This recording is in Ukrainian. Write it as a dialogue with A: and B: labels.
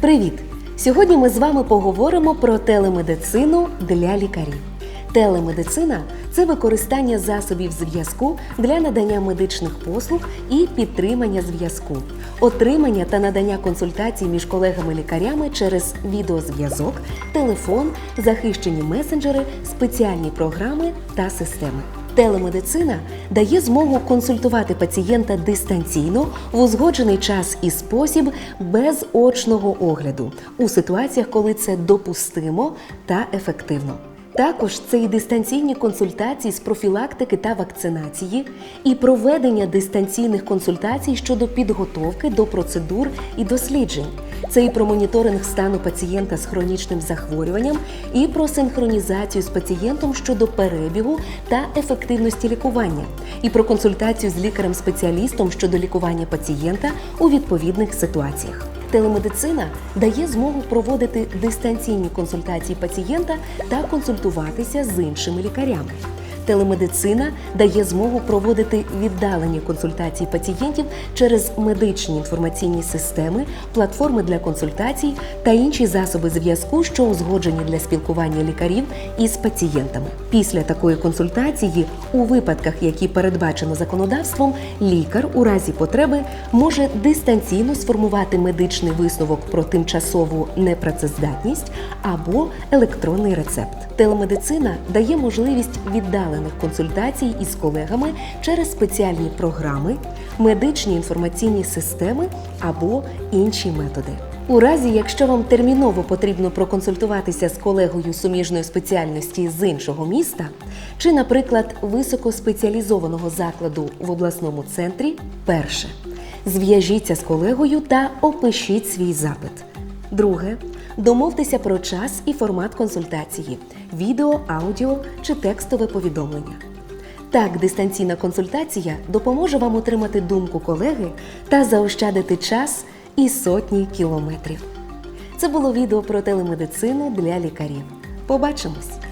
A: Привіт! Сьогодні ми з вами поговоримо про телемедицину для лікарів. Телемедицина це використання засобів зв'язку для надання медичних послуг і підтримання зв'язку, отримання та надання консультацій між колегами-лікарями через відеозв'язок, телефон, захищені месенджери, спеціальні програми та системи. Телемедицина дає змогу консультувати пацієнта дистанційно в узгоджений час і спосіб без очного огляду у ситуаціях, коли це допустимо та ефективно. Також це і дистанційні консультації з профілактики та вакцинації, і проведення дистанційних консультацій щодо підготовки до процедур і досліджень. Це і про моніторинг стану пацієнта з хронічним захворюванням, і про синхронізацію з пацієнтом щодо перебігу та ефективності лікування, і про консультацію з лікарем-спеціалістом щодо лікування пацієнта у відповідних ситуаціях. Телемедицина дає змогу проводити дистанційні консультації пацієнта та консультуватися з іншими лікарями. Телемедицина дає змогу проводити віддалені консультації пацієнтів через медичні інформаційні системи, платформи для консультацій та інші засоби зв'язку, що узгоджені для спілкування лікарів із пацієнтами. Після такої консультації, у випадках, які передбачено законодавством, лікар у разі потреби може дистанційно сформувати медичний висновок про тимчасову непрацездатність або електронний рецепт. Телемедицина дає можливість віддалених консультацій із колегами через спеціальні програми, медичні інформаційні системи або інші методи. У разі, якщо вам терміново потрібно проконсультуватися з колегою суміжної спеціальності з іншого міста, чи, наприклад, високоспеціалізованого закладу в обласному центрі, перше зв'яжіться з колегою та опишіть свій запит. Друге, домовтеся про час і формат консультації відео, аудіо чи текстове повідомлення. Так, дистанційна консультація допоможе вам отримати думку колеги та заощадити час і сотні кілометрів. Це було відео про телемедицину для лікарів. Побачимось!